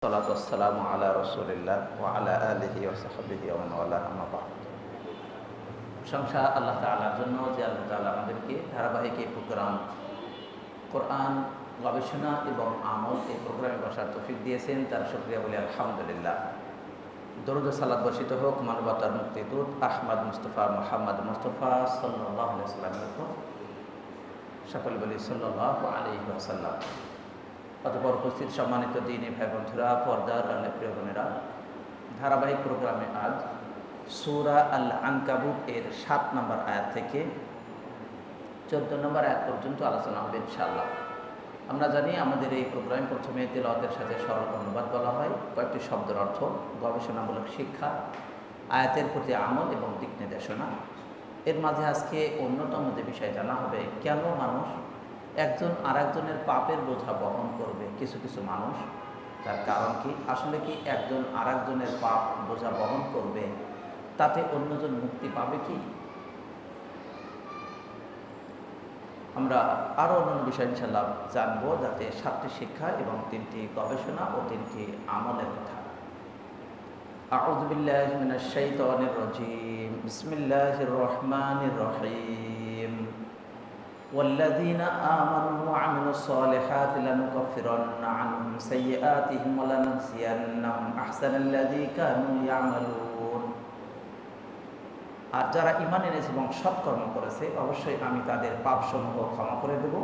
সালাতাম আলহি প্রশংসা আল্লাহ তালার জন্য যে আল্লাহ তালা আমাদেরকে ধারাবাহিক এই প্রোগ্রাম, কোরআন, গবেষণা এবং আমল এই প্রোগ্রামে বসার তফিক দিয়েছেন, তার শুক্রিয়া বলে আলহামদুলিল্লাহ। দরুদ সালাদ বর্ষিত হোক, মানবতার মুক্তিদূত আহমদ মুস্তফা মোহাম্মদ মুস্তফা সাল্লাহ সাল্লামের উপর। সকল বলি সাল্লাহ আলী আসাল্লাম অতপর উপস্থিত সম্মানিত দিনী ভাই বন্ধুরা পর্দার আল্লাহ প্রিয় বোনেরা, ধারাবাহিক প্রোগ্রামে আজ সুরা আল আনকাবুত এর সাত নম্বর আয়াত থেকে চোদ্দ নম্বর আয়াত পর্যন্ত আলোচনা হবে ইনশাল্লাহ আমরা জানি আমাদের এই প্রোগ্রাম প্রথমে তেলাওয়াতের সাথে সরল অনুবাদ বলা হয়। কয়েকটি শব্দের অর্থ গবেষণামূলক শিক্ষা, আয়াতের প্রতি আমল এবং দিক নির্দেশনা। এর মাঝে আজকে অন্যতম যে বিষয় জানা হবে, কেন মানুষ একজন আরেকজনের পাপের বোঝা বহন করবে কিছু কিছু মানুষ তার কারণ কি আসলে কি একজন আরেকজনের পাপ বোঝা বহন করবে তাতে অন্যজন মুক্তি পাবে কি আমরা আরও অন্যান্য বিষয় ইনশাল্লাহ জানবো যাতে সাতটি শিক্ষা এবং তিনটি গবেষণা ও তিনটি আমলের কথা أعوذ بالله من الشيطان الرجيم بسم الله الرحمن الرحيم والذين آمنوا وعملوا الصالحات لنكفرن عنهم سيئاتهم ولنجزينهم أحسن الذي كانوا يعملون আর যারা ইমান এনেছে এবং সৎকর্ম করেছে অবশ্যই আমি তাদের পাপসমূহ ক্ষমা করে দেব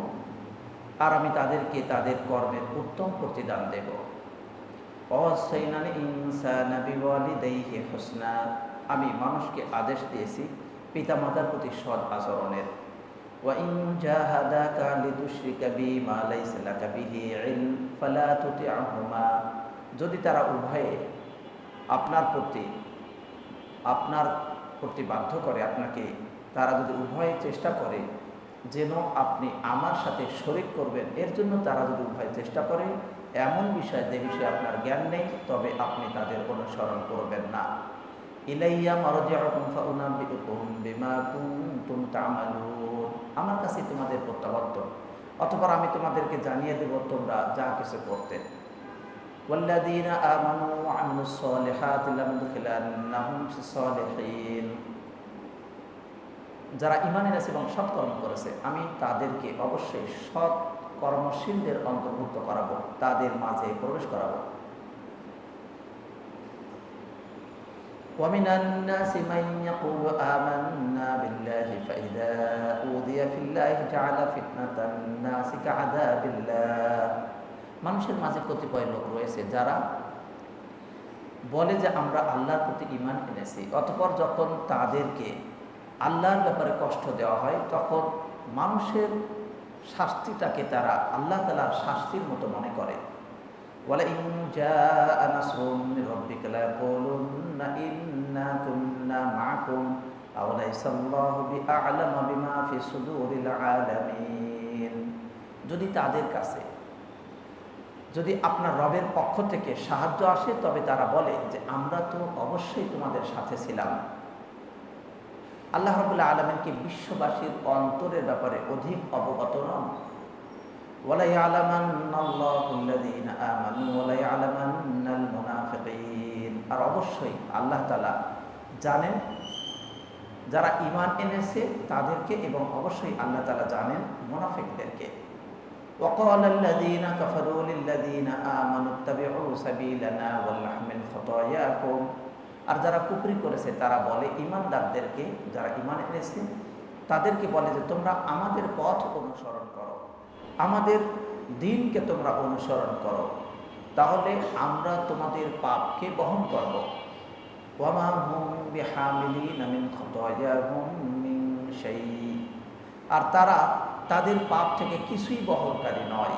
আর আমি তাদেরকে তাদের কর্মের উত্তম প্রতিদান দেব অসৈনানি ইনসানা বিওয়ালিদাইহি হুসনা আমি মানুষকে আদেশ দিয়েছি পিতামাতার প্রতি সৎ আচরণের وإن جاهداك لتشرك بي ما ليس لك به علم فلا تطعهما যদি তারা উভয়ে আপনার প্রতি আপনার প্রতি বাধ্য করে আপনাকে তারা যদি উভয়ে চেষ্টা করে যেন আপনি আমার সাথে শরিক করবেন এর জন্য তারা যদি উভয় চেষ্টা করে এমন বিষয় যে বিষয়ে আপনার জ্ঞান নেই তবে আপনি তাদের অনুসরণ করবেন না ইলাইয়া মারজিউকুম ফাউনাবিউকুম বিমা কুনতুম তা'মালুন আমার কাছে তোমাদের প্রত্যাবর্তন অতঃপর আমি তোমাদেরকে জানিয়ে দেব তোমরা যা কিছু করতে والذين آمنوا وعملوا الصالحات لندخلنهم في الصالحين যারা ইমান এনেছে এবং সৎ কর্ম করেছে আমি তাদেরকে অবশ্যই সৎ কর্মশীলদের অন্তর্ভুক্ত করাবো তাদের মাঝে প্রবেশ করাবো ومن الناس من يقول آمنا بالله فإذا أوذي في الله جعل فتنة الناس كعذاب الله মানুষের মাঝে কতিপয় লোক রয়েছে যারা বলে যে আমরা আল্লাহর প্রতি ইমান এনেছি অতপর যখন তাদেরকে আল্লাহর ব্যাপারে কষ্ট দেওয়া হয় তখন মানুষের শাস্তিটাকে তারা আল্লাহ তালার শাস্তির মতো মনে করে ولئن جاء نصر من ربك ليقولن إنا كنا معكم أوليس الله بأعلم بما في صدور العالمين যদি তাদের কাছে যদি আপনার রবের পক্ষ থেকে সাহায্য আসে তবে তারা বলে যে আমরা তো অবশ্যই তোমাদের সাথে ছিলাম আল্লাহ রবুল্লাহ আলমেনকে বিশ্ববাসীর অন্তরের ব্যাপারে অধিক অবগত নন আর অবশ্যই আল্লাহ তালা জানেন যারা ইমান এনেছে তাদেরকে এবং অবশ্যই আল্লাহ তালা জানেন মোনাফিকদেরকে وقال الذين كفروا للذين آمنوا اتبعوا سبيلنا ولنحمل خطاياكم আর যারা কুফরি করেছে তারা বলে ইমানদারদেরকে যারা ইমান এনেছে তাদেরকে বলে যে তোমরা আমাদের পথ অনুসরণ করো আমাদের দিনকে তোমরা অনুসরণ করো। তাহলে আমরা তোমাদের পাপকে বহন করব। ওয়ামা হুম বিহামিলিন মিন খতায়াহুম মিন শাই আর তারা তাদের পাপ থেকে কিছুই বহনকারী নয়।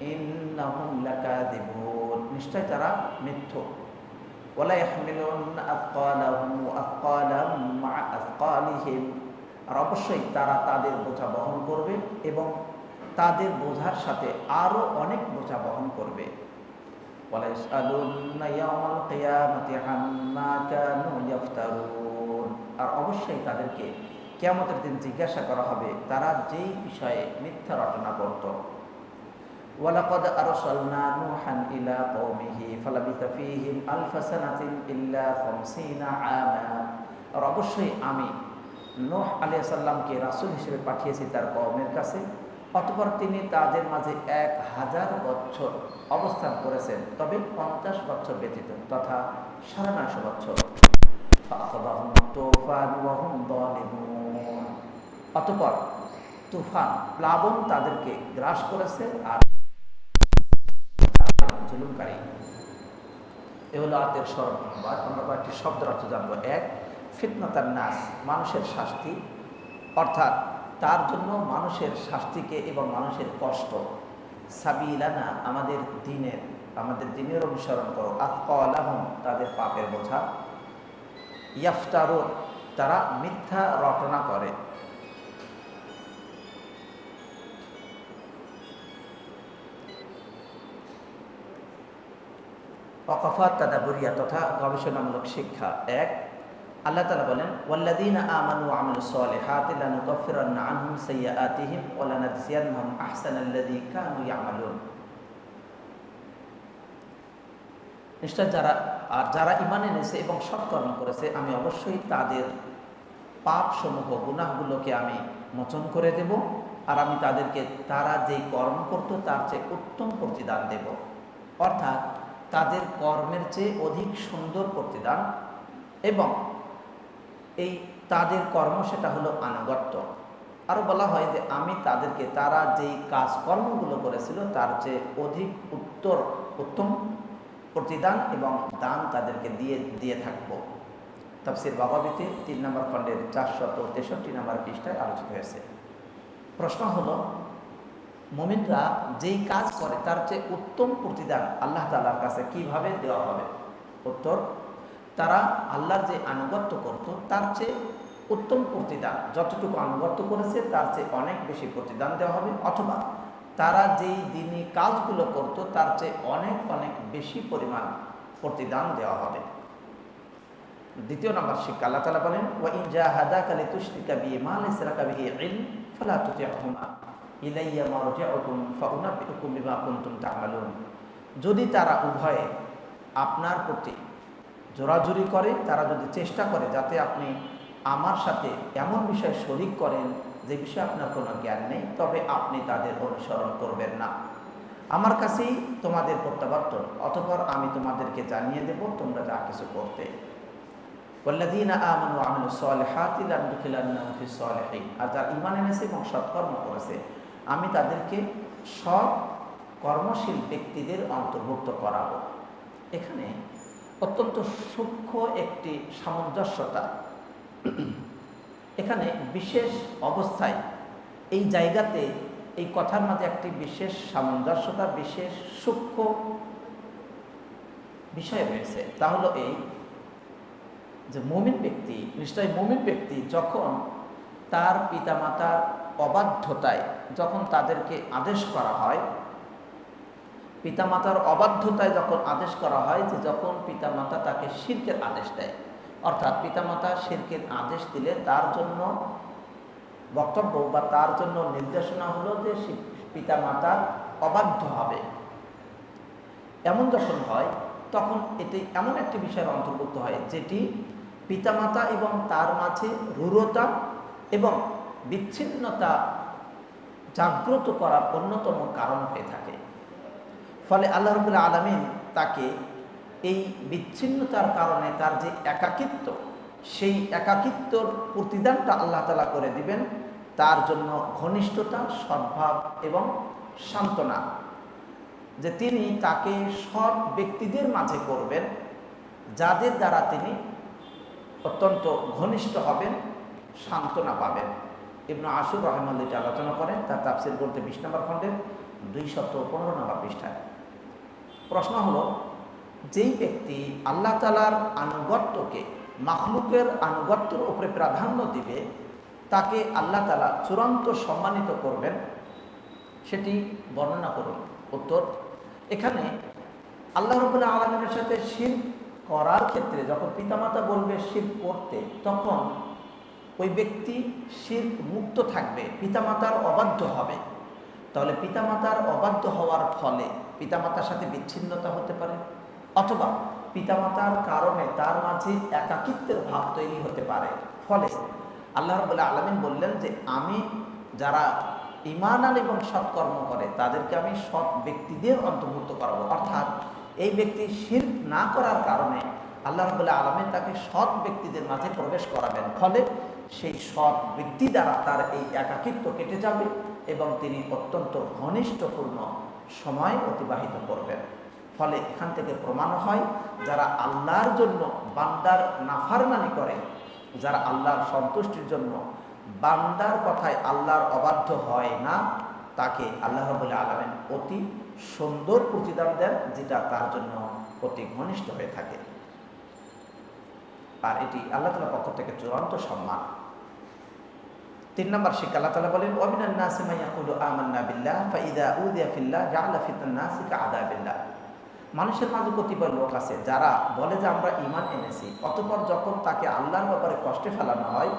ইন্নাহুম লাকাযিবুন। নিশ্চয় তারা মিথ্যক ওয়ালা ইয়াহমিলুন আথকালাহুম আথকালাম মা আথকালিহিম আর অবশ্যই তারা তাদের বোঝা বহন করবে এবং তাদের বোঝার সাথে আরও অনেক বোঝা বহন করবে আর অবশ্যই তাদেরকে কেমতের দিন জিজ্ঞাসা করা হবে তারা যেই বিষয়ে মিথ্যা রটনা করত ولقد أرسلنا نوحا إلى قومه فلبث فيهم ألف سنة إلا خمسين عاما আর অবশ্যই আমি নোহ আলিয়া সাল্লামকে রাসুল হিসেবে পাঠিয়েছি তার কওমের কাছে অতপর তিনি তাদের মাঝে এক হাজার বছর অবস্থান করেছেন, তবে পঞ্চাশ বছর ব্যতীত তথা সাড়ে নশো বছর। অতপর তুফান, প্লাবন তাদেরকে গ্রাস করেছে আর জুলুমকারী। এ হলো আতের সর্বসংবাদ আমরা কয়েকটি শব্দ অর্থ জানব। এক ফিতনাতার নাস, মানুষের শাস্তি, অর্থাৎ তার জন্য মানুষের শাস্তিকে এবং মানুষের কষ্ট। সাবিলানা, আমাদের দিনের আমাদের দিনের অনুসরণ করো। আফকালাহম, তাদের পাপের বোঝা। ইয়াফতারুন, তারা মিথ্যা রটনা করে। অকফাত তাদাবুরিয়া তথা গবেষণামূলক শিক্ষা। এক আল্লাহ তালা বলেন ওয়াল্লাদিন আমানু আমল সালিহাত লানুকাফিরান্না আনহুম সাইয়্যাতিহিম ওয়া লানাজজিয়ান্নাহুম আহসানাল্লাযী কানু ইয়ামালুন. নিশ্চয় যারা, আর যারা ইমান এনেছে এবং সৎকর্ম করেছে, আমি অবশ্যই তাদের পাপ সমূহ গুনাহগুলোকে আমি মোচন করে দেব আর আমি তাদেরকে, তারা যেই কর্ম করত তার চেয়ে উত্তম প্রতিদান দেব। অর্থাৎ তাদের কর্মের চেয়ে অধিক সুন্দর প্রতিদান এবং এই তাদের কর্ম সেটা হলো আনুগত্য। আরও বলা হয় যে আমি তাদেরকে, তারা যেই কাজকর্মগুলো করেছিল, তার চেয়ে অধিক উত্তর, উত্তম প্রতিদান এবং দান তাদেরকে দিয়ে দিয়ে থাকব। তাফসির বাবাবিতে তিন নম্বর খণ্ডের চারশত তেষট্টি নম্বর পৃষ্ঠায় আলোচিত হয়েছে। প্রশ্ন হলো, মোমিনরা যেই কাজ করে, তার চেয়ে উত্তম প্রতিদান আল্লাহ তালার কাছে কীভাবে দেওয়া হবে? উত্তর তারা আল্লাহর যে আনুগত্য করত, তার চেয়ে উত্তম প্রতিদান। যতটুকু আনুগত্য করেছে, তার চেয়ে অনেক বেশি প্রতিদান দেওয়া হবে। অথবা তারা যেই দিনই কাজগুলো করত, তার চেয়ে অনেক অনেক বেশি পরিমাণ প্রতিদান দেওয়া হবে। দ্বিতীয় নম্বর শিক্ষা, আল্লাহ তালা বলেন ও ইনজা হাদা কালি তুষ্টিকা বিয়ে মাল ইসরাকা বিয়ে ইল ফালা তুতিআহুমা ইলাইয়া মারজিউকুম ফাউনাব্বিউকুম বিমা কুনতুম তা'মালুন যদি তারা উভয়ে আপনার প্রতি জোরাজুরি করে, তারা যদি চেষ্টা করে যাতে আপনি আমার সাথে এমন বিষয় শরিক করেন যে বিষয়ে আপনার কোনো জ্ঞান নেই, তবে আপনি তাদের অনুসরণ করবেন না। আমার কাছেই তোমাদের প্রত্যাবর্তন, অতপর আমি তোমাদেরকে জানিয়ে দেব তোমরা যা কিছু করতে। আর যারা ঈমান এনেছে এবং সৎকর্ম করেছে, আমি তাদেরকে সৎ কর্মশীল ব্যক্তিদের অন্তর্ভুক্ত করাবো। এখানে অত্যন্ত সূক্ষ্ম একটি সামঞ্জস্যতা। এখানে বিশেষ অবস্থায় এই জায়গাতে এই কথার মাঝে একটি বিশেষ সামঞ্জস্যতা, বিশেষ সূক্ষ্ম বিষয় রয়েছে। তা হলো এই যে মমিন ব্যক্তি নিশ্চয় মমিন ব্যক্তি যখন তার পিতামাতার অবাধ্যতায়, যখন তাদেরকে আদেশ করা হয় পিতামাতার অবাধ্যতায় যখন আদেশ করা হয় যে যখন পিতামাতা তাকে শির্কের আদেশ দেয়, অর্থাৎ পিতামাতা শির্কের আদেশ দিলে তার জন্য বক্তব্য বা তার জন্য নির্দেশনা হলো যে পিতামাতা অবাধ্য হবে। এমন যখন হয়, তখন এটি এমন একটি বিষয়ের অন্তর্ভুক্ত হয় যেটি পিতামাতা এবং তার মাঝে রূঢ়তা এবং বিচ্ছিন্নতা জাগ্রত করার অন্যতম কারণ হয়ে থাকে। ফলে আল্লাহ রবুল্লা আলমিন তাকে এই বিচ্ছিন্নতার কারণে তার যে একাকিত্ব, সেই একাকিত্বর প্রতিদানটা আল্লাহ তালা করে দিবেন, তার জন্য ঘনিষ্ঠতা, সদ্ভাব এবং সান্ত্বনা। যে তিনি তাকে সৎ ব্যক্তিদের মাঝে করবেন, যাদের দ্বারা তিনি অত্যন্ত ঘনিষ্ঠ হবেন, সান্ত্বনা পাবেন। ইবনু আসুর রহমাল্লিটি আলোচনা করেন, তার তাফসির বলতে বিশ নম্বর খণ্ডের দুই শত পনেরো নম্বর পৃষ্ঠায়। প্রশ্ন হলো, যেই ব্যক্তি আল্লাহ তালার আনুগত্যকে, মাখলুকের আনুগত্যের উপরে প্রাধান্য দিবে, তাকে আল্লাহ তালা চূড়ান্ত সম্মানিত করবেন, সেটি বর্ণনা করুন। উত্তর, এখানে আল্লাহ রবুল্লাহ আলমের সাথে শির করার ক্ষেত্রে যখন পিতামাতা বলবে শির করতে, তখন ওই ব্যক্তি শির মুক্ত থাকবে, পিতামাতার অবাধ্য হবে। তাহলে পিতামাতার অবাধ্য হওয়ার ফলে পিতামাতার সাথে বিচ্ছিন্নতা হতে পারে, অথবা পিতামাতার কারণে তার মাঝে একাকিত্বের ভাব তৈরি হতে পারে। ফলে আল্লাহ রবুল্লাহ আলমিন বললেন যে, আমি যারা ইমানান এবং সৎকর্ম করে, তাদেরকে আমি সৎ ব্যক্তিদের অন্তর্ভুক্ত করাবো। অর্থাৎ এই ব্যক্তি শির না করার কারণে আল্লাহ রবুল্লাহ আলমিন তাকে সৎ ব্যক্তিদের মাঝে প্রবেশ করাবেন। ফলে সেই সৎ ব্যক্তি দ্বারা তার এই একাকিত্ব কেটে যাবে এবং তিনি অত্যন্ত ঘনিষ্ঠপূর্ণ সময় অতিবাহিত করবেন। ফলে এখান থেকে প্রমাণ হয়, যারা আল্লাহর জন্য বান্দার নাফারমানি করে, যারা আল্লাহর সন্তুষ্টির জন্য বান্দার কথায় আল্লাহর অবাধ্য হয় না, তাকে আল্লাহ রবুল্লাহ আলমেন অতি সুন্দর প্রতিদান দেন, যেটা তার জন্য অতি ঘনিষ্ঠ হয়ে থাকে। আর এটি আল্লাহ তালার পক্ষ থেকে চূড়ান্ত সম্মান। তিন নম্বর শিক্ষা আল্লাহ তালা বলেন অমিনান নাসিমাইয়াকুলু আমান্না বিল্লাহ, ফাইদা উদিয়া ফিল্লাহ, জাআলা ফিতনান নাসি মানুষের মাঝে কতিপয় লোক আছে যারা বলে যে, আমরা ইমান এনেছি। অতপর যখন তাকে আল্লাহর ব্যাপারে কষ্টে ফেলানো হয়,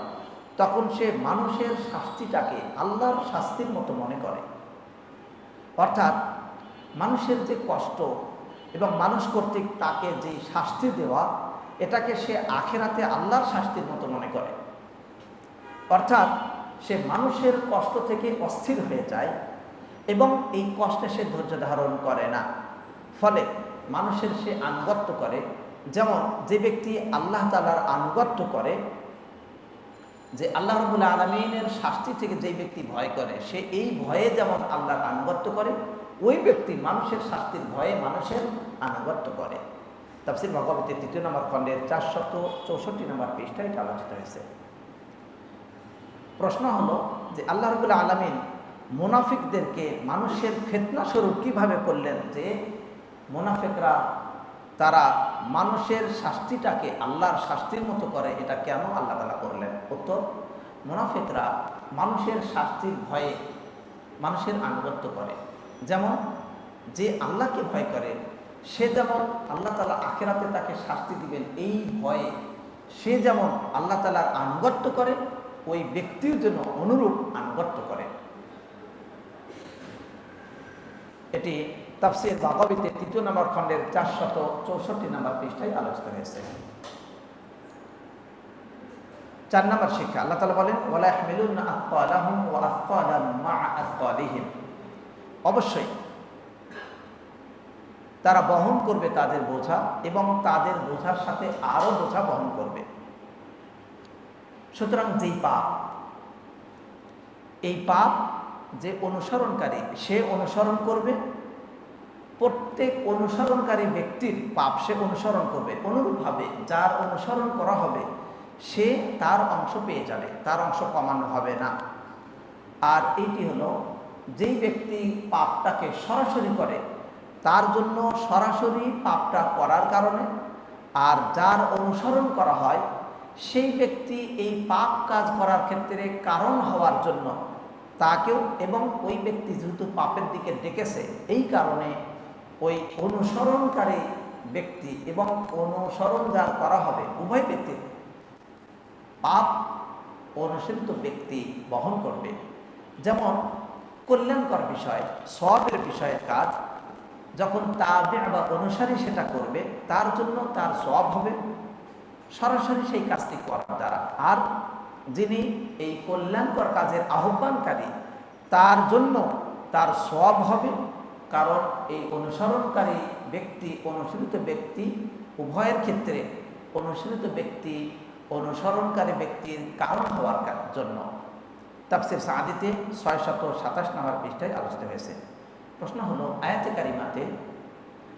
তখন সে মানুষের শাস্তিটাকে আল্লাহর শাস্তির মতো মনে করে। অর্থাৎ মানুষের যে কষ্ট এবং মানুষ কর্তৃক তাকে যে শাস্তি দেওয়া, এটাকে সে আখেরাতে আল্লাহর শাস্তির মতো মনে করে। অর্থাৎ সে মানুষের কষ্ট থেকে অস্থির হয়ে যায় এবং এই কষ্টে সে ধৈর্য ধারণ করে না। ফলে মানুষের সে আনুগত্য করে, যেমন যে ব্যক্তি আল্লাহ তালার আনুগত্য করে, যে আল্লাহ রবুল্লা আলমিনের শাস্তি থেকে যে ব্যক্তি ভয় করে, সে এই ভয়ে যেমন আল্লাহর আনুগত্য করে, ওই ব্যক্তি মানুষের শাস্তির ভয়ে মানুষের আনুগত্য করে। তাফসির ভগবতীর তৃতীয় নম্বর খণ্ডের চারশত চৌষট্টি নম্বর পৃষ্ঠায় এটা আলোচিত হয়েছে। প্রশ্ন হলো যে আল্লাহ রবুল্লা আলমিন মুনাফিকদেরকে মানুষের ফেতনা স্বরূপ কীভাবে করলেন যে মোনাফেকরা তারা মানুষের শাস্তিটাকে আল্লাহর শাস্তির মতো করে, এটা কেন আল্লাহ তালা করলেন? উত্তর, মোনাফেকরা মানুষের শাস্তির ভয়ে মানুষের আনুগত্য করে। যেমন যে আল্লাহকে ভয় করে, সে যেমন আল্লাহ তালা আখেরাতে তাকে শাস্তি দিবেন এই ভয়ে, সে যেমন আল্লাহ তালার আনুগত্য করে ওই ব্যক্তির জন্য অনুরূপ আনুগত্য করে। এটি তাফসির বাগাবিতে তৃতীয় নম্বর খণ্ডের চারশত চৌষট্টি নম্বর পৃষ্ঠায় আলোচিত হয়েছে। চার নম্বর শিক্ষা, আল্লাহ তালা বলেন অবশ্যই, তারা বহন করবে তাদের বোঝা এবং তাদের বোঝার সাথে আরও বোঝা বহন করবে। সুতরাং যেই পাপ, এই পাপ যে অনুসরণকারী, সে অনুসরণ করবে। প্রত্যেক অনুসরণকারী ব্যক্তির পাপ সে অনুসরণ করবে। অনুরূপভাবে যার অনুসরণ করা হবে, সে তার অংশ পেয়ে যাবে, তার অংশ কমানো হবে না। আর এইটি হলো, যেই ব্যক্তি পাপটাকে সরাসরি করে, তার জন্য সরাসরি পাপটা করার কারণে, আর যার অনুসরণ করা হয় সেই ব্যক্তি এই পাপ কাজ করার ক্ষেত্রে কারণ হওয়ার জন্য তাকেও এবং ওই ব্যক্তি যেহেতু পাপের দিকে ডেকেছে, এই কারণে ওই অনুসরণকারী ব্যক্তি এবং অনুসরণ যার করা হবে উভয় ব্যক্তি পাপ অনুসৃত ব্যক্তি বহন করবে। যেমন কল্যাণকর বিষয় সবের বিষয়ের কাজ, যখন তাবে বা অনুসারী সেটা করবে, তার জন্য তার সব হবে। সরাসরি সেই কাজটি করার দ্বারা। আর যিনি এই কল্যাণকর কাজের আহ্বানকারী, তার জন্য তার সব হবে। কারণ এই অনুসরণকারী ব্যক্তি অনুসৃত ব্যক্তি উভয়ের ক্ষেত্রে অনুসৃত ব্যক্তি, অনুসরণকারী ব্যক্তির কারণ হওয়ার জন্য। তাপসির সাদিতে ছয় শত সাতাশ নম্বর পৃষ্ঠায় আলোচিত হয়েছে। প্রশ্ন হলো, আয়াতে কারিমাতে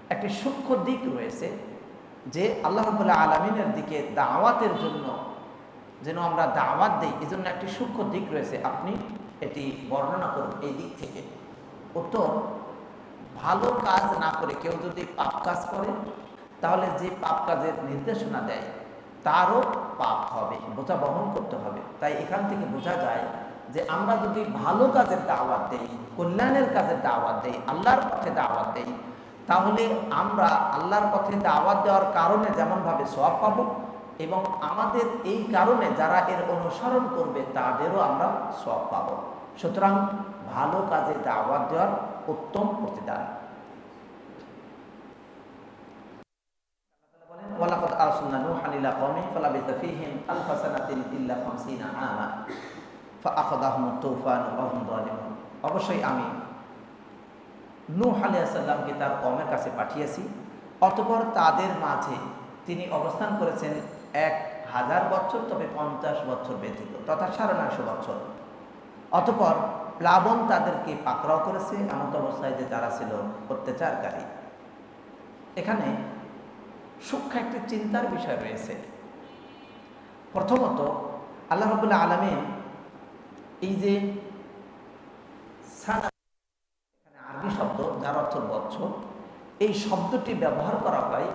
একটি সূক্ষ্ম দিক রয়েছে। যে আল্লাহ আলমিনের দিকে দাওয়াতের জন্য যেন আমরা দাওয়াত দিই এই জন্য একটি সূক্ষ্ম দিক রয়েছে। আপনি এটি বর্ণনা করুন এই দিক থেকে। উত্তর, ভালো কাজ না করে কেউ যদি পাপ কাজ করে, তাহলে যে পাপ কাজের নির্দেশনা দেয়, তারও পাপ হবে, বোঝা বহন করতে হবে। তাই এখান থেকে বোঝা যায় যে আমরা যদি ভালো কাজের দাওয়াত দেই, কল্যাণের কাজের দাওয়াত দেই, আল্লাহর পথে দাওয়াত দেই তাহলে আমরা আল্লাহর পথে দাওয়াত দেওয়ার কারণে যেমনভাবে সব পাবো এবং আমাদের এই কারণে যারা এর অনুসরণ করবে তাদেরও আমরা সব পাবো। সুতরাং ভালো কাজে দাওয়াত দেওয়ার উত্তম প্রতিদান। ওয়ালাকাদ আরসালনা নূহান ইলা কওমি ফালাবিথা ফীহিম আলফা সানাতিন ইল্লা 50 আমা ফাআখাযাহুম তুফান ওয়া হুম যালিমুন। অবশ্যই আমি নূহ আলাইহিস সালামকে তার কওমের কাছে পাঠিয়েছি। অতঃপর তাদের মাঝে তিনি অবস্থান করেছেন এক হাজার বছর, তবে পঞ্চাশ বছর ব্যতীত, তথা সাড়ে নয়শো বছর। অতঃপর প্লাবন তাদেরকে পাকড়াও করেছে, এমন অবস্থায় যে তারা ছিল অত্যাচারকারী। এখানে সূক্ষ্ম একটি চিন্তার বিষয় রয়েছে। প্রথমত, আল্লাহ রবুল্লা আলমিন এই যে শব্দ অর্থ বছর এই শব্দটি ব্যবহার করা হয়।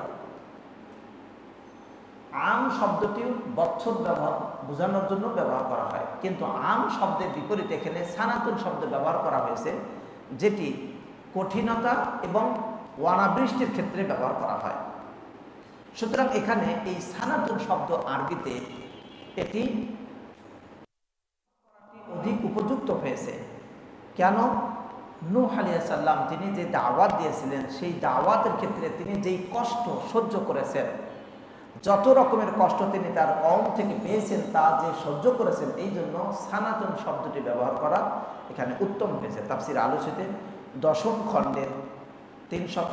আম শব্দটি বছর ব্যবহার, বোঝানোর জন্য ব্যবহার করা হয়। কিন্তু আম শব্দের বিপরীতে এখানে সানাতন শব্দ ব্যবহার করা হয়েছে, যেটি কঠিনতা এবং ওয়ানাবৃষ্টির ক্ষেত্রে ব্যবহার করা হয়। সুতরাং এখানে এই সানাতন শব্দ আরবিতে এটি অধিক উপযুক্ত হয়েছে। কেন? নূহ আলিয়াল্লাম তিনি যে দাওয়াত দিয়েছিলেন, সেই দাওয়াতের ক্ষেত্রে তিনি যেই কষ্ট সহ্য করেছেন, যত রকমের কষ্ট তিনি তার কম থেকে পেয়েছেন, তা যে সহ্য করেছেন এই জন্য সানাতন শব্দটি ব্যবহার করা এখানে উত্তম হয়েছে। তাপসির আলোচিতে দশম খণ্ডের তিনশত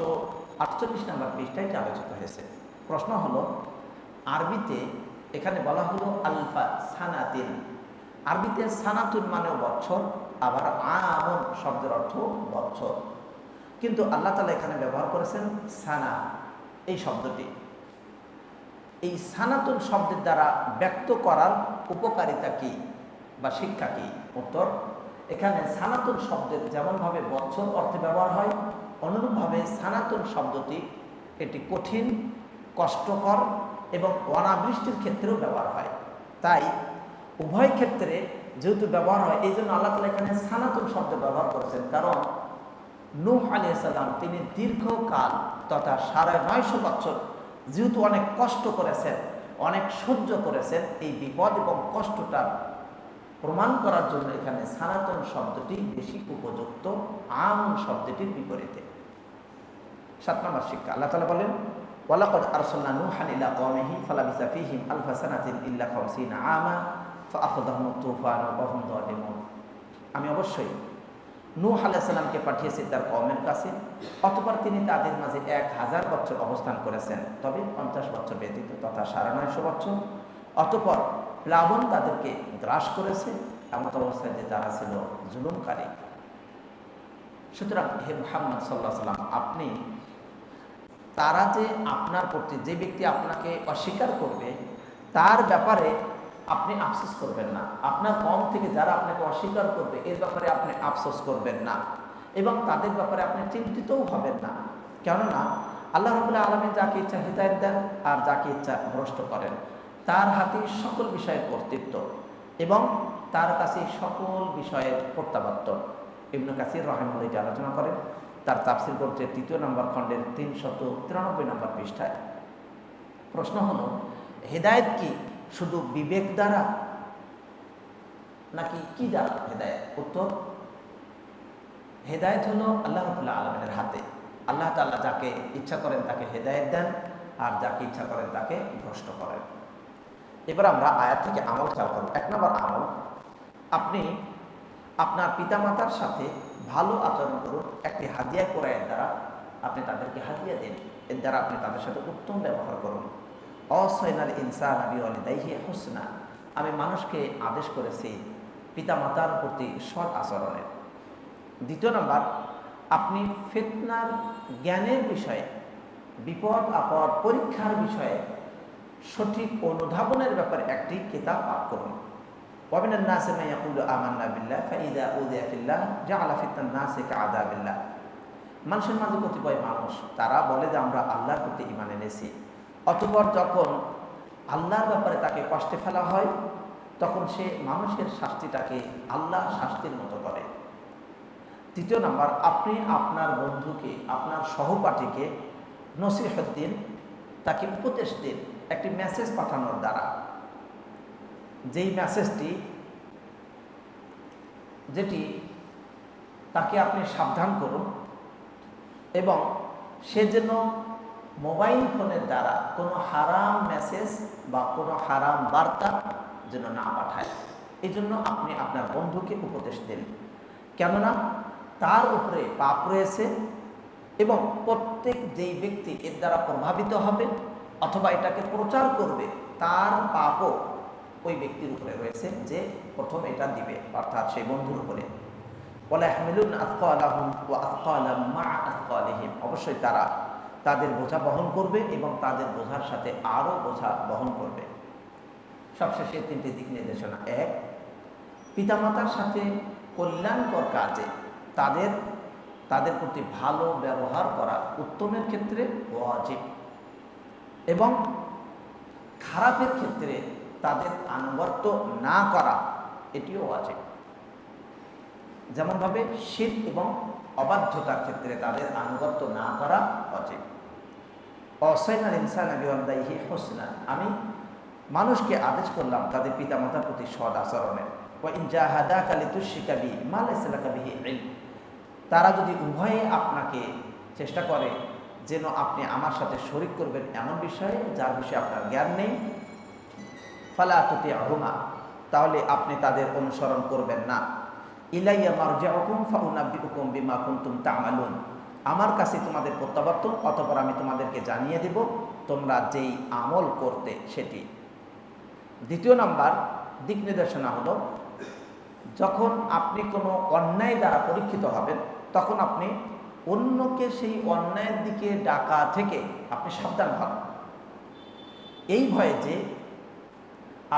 আটচল্লিশ নম্বর পৃষ্ঠায় আলোচিত হয়েছে। প্রশ্ন হলো, আরবিতে এখানে বলা হলো আলফা সানাতিন। আরবিতে সানাতুন মানেও বছর আবার আমন শব্দের অর্থ বছর কিন্তু আল্লাহ তালা এখানে ব্যবহার করেছেন সানা, এই শব্দটি। এই সানাতুন শব্দের দ্বারা ব্যক্ত করার উপকারিতা কি বা শিক্ষা কি? উত্তর, এখানে সানাতুন শব্দের যেমনভাবে বছর অর্থে ব্যবহার হয়, অনুরূপভাবে সানাতুন শব্দটি এটি কঠিন, কষ্টকর এবং অনাবৃষ্টির ক্ষেত্রেও ব্যবহার হয়। তাই উভয় ক্ষেত্রে যেহেতু ব্যবহার হয়, এই জন্য আল্লাহ তালা এখানে সানাতুন শব্দ ব্যবহার করেছেন। কারণ নূহ আলী সাল্লাম তিনি দীর্ঘকাল তথা সাড়ে নয়শো বছর যেহেতু অনেক কষ্ট করেছেন, অনেক সহ্য করেছেন, এই বিপদ এবং কষ্টটা প্রমাণ করার জন্য এখানে সনাতন শব্দটি বেশি উপযুক্ত, আম শব্দটির বিপরীতে। সাত নম্বর শিক্ষা, আল্লাহ তালা বলেন, ওয়ালাকদ আরসালনা নূহান ইলা কওমিহি, ফালাবিসা ফীহিম আলফা সানাতিন ইল্লা খামসিনা আমা। আমি অবশ্যই নূহ আলাইসাল্লামকে পাঠিয়েছি তার কমের কাছে, অতপর তিনি তাদের মাঝে এক হাজার বছর অবস্থান করেছেন। তবে পঞ্চাশ বছর ব্যতীত তথা সাড়ে নয়শো বছর। অতপর প্লাবন তাদেরকে গ্রাস করেছে, এমন অবস্থায় যে তারা ছিল জুলুমকারী। সুতরাং হে মোহাম্মদ সাল্লাহ সাল্লাম, আপনি তারা যে আপনার প্রতি যে ব্যক্তি আপনাকে অস্বীকার করবে, তার ব্যাপারে আপনি আফসোস করবেন না। আপনার কম থেকে যারা আপনাকে অস্বীকার করবে, এর ব্যাপারে আপনি আফসোস করবেন না। এবং তাদের ব্যাপারে আপনি চিন্তিতও হবেন না। কেননা, আল্লাহ রবুল্লাহ আলমী যাকে ইচ্ছা হৃদায়ত দেন আর যাকে ইচ্ছা ভ্রষ্ট করেন, তার হাতে সকল বিষয়ের কর্তৃত্ব এবং তার কাছে সকল বিষয়ের প্রত্যাবর্তন। ইবনু কাসির রহমুল এটি আলোচনা করেন। তার তাফসির গ্রন্থের তৃতীয় নম্বর খণ্ডের তিনশত তিরানব্বই নম্বর পৃষ্ঠায়। প্রশ্ন হলো, হেদায়ত কি? শুধু বিবেক দ্বারা? নাকি কি দ্বারা? হেদায়ত। উত্তর, হেদায়ত হলো আল্লাহ রবুল্লাহ আলমের হাতে। আল্লাহ তাল্লাহ যাকে ইচ্ছা করেন তাকে হেদায়ত দেন, আর যাকে ইচ্ছা করেন তাকে ভ্রষ্ট করেন। এবার আমরা আয়াত থেকে আমল খেয়াল করব। এক নম্বর আমল, আপনি আপনার পিতামাতার সাথে ভালো আচরণ করুন। একটি হাদিয়া কোরআনের দ্বারা আপনি তাদেরকে হাদিয়া দিন। এর দ্বারা আপনি তাদের সাথে উত্তম ব্যবহার করুন। অসৈনাল ইনসান আবি অলিদাইহি হোসনা আমি মানুষকে আদেশ করেছি পিতামাতার প্রতি সৎ আচরণের দ্বিতীয় নম্বর আপনি ফেতনার জ্ঞানের বিষয়ে বিপদ আপদ পরীক্ষার বিষয়ে সঠিক অনুধাবনের ব্যাপারে একটি কিতাব পাঠ করুন ومن الناس من يقول آمنا بالله فإذا أوذي في الله جعل فتنة الناس كعذاب الله মানুষের মাঝে কতিপয় মানুষ তারা বলে যে আমরা আল্লাহর প্রতি ইমান এনেছি অতপর যখন আল্লাহর ব্যাপারে তাকে কষ্টে ফেলা হয়, তখন সে মানুষের শাস্তিটাকে আল্লাহ শাস্তির মতো করে। তৃতীয় নাম্বার, আপনি আপনার বন্ধুকে, আপনার সহপাঠীকে নসিহত দিন, তাকে উপদেশ দিন, একটি মেসেজ পাঠানোর দ্বারা। যেই মেসেজটি যেটি তাকে আপনি সাবধান করুন, এবং সে যেন মোবাইল ফোনের দ্বারা কোনো হারাম মেসেজ বা কোনো হারাম বার্তা যেন না পাঠায়। এই জন্য আপনি আপনার বন্ধুকে উপদেশ দিন। কেননা তার উপরে পাপ রয়েছে এবং প্রত্যেক যেই ব্যক্তি এর দ্বারা প্রভাবিত হবে অথবা এটাকে প্রচার করবে, তার পাপও ওই ব্যক্তির উপরে রয়েছে যে প্রথম এটা দিবে, অর্থাৎ সেই বন্ধুর উপরে। বলে হামিলুন আফকালাহুম ও আফকালাম মা আফকালিহিম অবশ্যই তারা তাদের বোঝা বহন করবে এবং তাদের বোঝার সাথে আরও বোঝা বহন করবে। সবশেষে তিনটি দিক নির্দেশনা। এক, পিতামাতার সাথে কল্যাণকর কাজে তাদের তাদের প্রতি ভালো ব্যবহার করা উত্তমের ক্ষেত্রে ওয়াজিব এবং খারাপের ক্ষেত্রে তাদের আনুগত্য না করা, এটিও ওয়াজিব। যেমনভাবে শীত এবং অবাধ্যতার ক্ষেত্রে তাদের আনুগত্য না করা অজিব অসাইনাল ইনসান আবিওয়ান্দাইহি হোসনা। আমি মানুষকে আদেশ করলাম, তাদের পিতামাতার প্রতি সদ আচরণের ও ইনজাহাদা কালি তুশিকাবি মালাইসালাকাবিহি ইল তারা যদি উভয়ে আপনাকে চেষ্টা করে যেন আপনি আমার সাথে শরিক করবেন এমন বিষয়ে, যার বিষয়ে আপনার জ্ঞান নেই, ফালা তুতি আহমা তাহলে আপনি তাদের অনুসরণ করবেন না। ইলাইয়া মারজাউকুম ফাউনাব্বিউকুম বিমা কুনতুম তা'মালুন। আমার কাছে তোমাদের প্রত্যাবর্তন, অতঃপর আমি তোমাদেরকে জানিয়ে দেব তোমরা যেই আমল করতে সেটি। দ্বিতীয় নাম্বার, দিক নির্দেশনা হলো, যখন আপনি কোনো অন্যায় দ্বারা পরীক্ষিত হবেন, তখন আপনি অন্যকে সেই অন্যায়ের দিকে ডাকা থেকে আপনি সাবধান হন। এই ভয়ে যে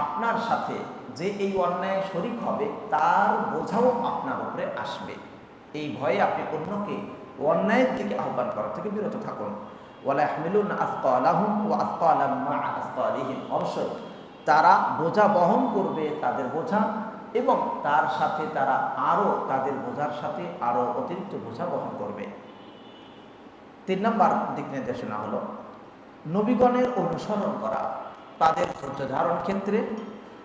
আপনার সাথে যে এই অন্যায় শরিক হবে, তার বোঝাও আপনার উপরে আসবে। এই ভয়ে আপনি অন্যকে অন্যায়ের দিকে আহ্বান করা, থেকে বিরত থাকুন। ওয়ালা তারা বোঝা বহন করবে তাদের বোঝা এবং তার সাথে তারা আরও তাদের বোঝার সাথে আরও অতিরিক্ত বোঝা বহন করবে। তিন নম্বর দিক নির্দেশনা হলো নবীগণের অনুসরণ করা, তাদের ধৈর্য ধারণ ক্ষেত্রে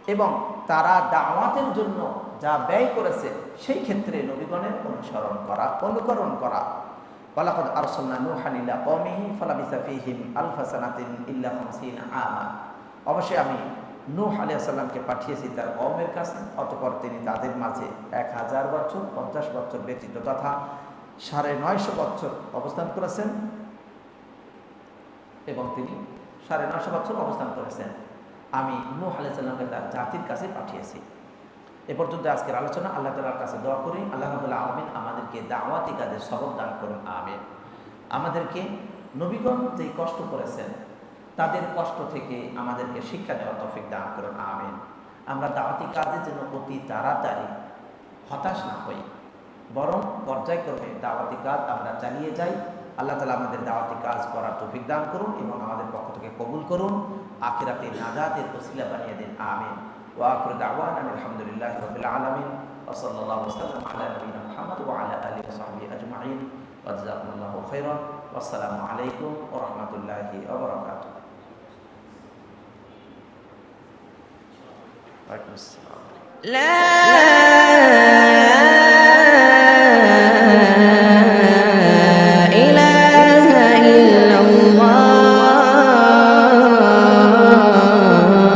এবং তারা দাওয়াতের জন্য যা ব্যয় করেছে, সেই ক্ষেত্রে নবীগণের অনুসরণ করা, অনুকরণ করা। ওয়ালাকাদ আরসালনা নূহান ইলা কওমিহি ফালাবিসা ফীহিম আলফা সানাতিন ইল্লা খামসিনা আমা। অবশ্যই আমি নূহ আলাইহিস সালামকে পাঠিয়েছি তার কওমের কাছে, অতঃপর তিনি তাদের মাঝে এক হাজার বছর, পঞ্চাশ বছর ব্যতীত তথা সাড়ে নয়শো বছর অবস্থান করেছেন এবং তিনি সাড়ে নশো বছর অবস্থান করেছেন। আমি নূহ আলাইসাল্লামকে তার জাতির কাছে পাঠিয়েছি। এ পর্যন্ত আজকের আলোচনা। আল্লাহ তালার কাছে দোয়া করি। আল্লাহ রাবুল্লাহ আলমিন আমাদেরকে দাওয়াতি কাজের সবক দান করুন। আমিন। আমাদেরকে নবীগণ যেই কষ্ট করেছেন, তাদের কষ্ট থেকে আমাদেরকে শিক্ষা দেওয়া তফিক দান করুন। আমিন। আমরা দাওয়াতি কাজে যেন অতি তাড়াতাড়ি হতাশ না হই, বরং পর্যায়ক্রমে দাওয়াতি কাজ আমরা চালিয়ে যাই। আল্লাহ তালা আমাদের দাওয়াতি কাজ করার তৌফিক দান করুন এবং আমাদের পক্ষ থেকে কবুল করুন। আখিরাতে নাজাতের ওসিলা বানিয়ে দিন। আমিন। وآخر دعوانا الحمد لله رب العالمين وصلى الله وسلم على نبينا محمد وعلى آله وصحبه أجمعين وجزاكم الله خيرا والسلام عليكم ورحمة الله وبركاته. وعليكم السلام. لا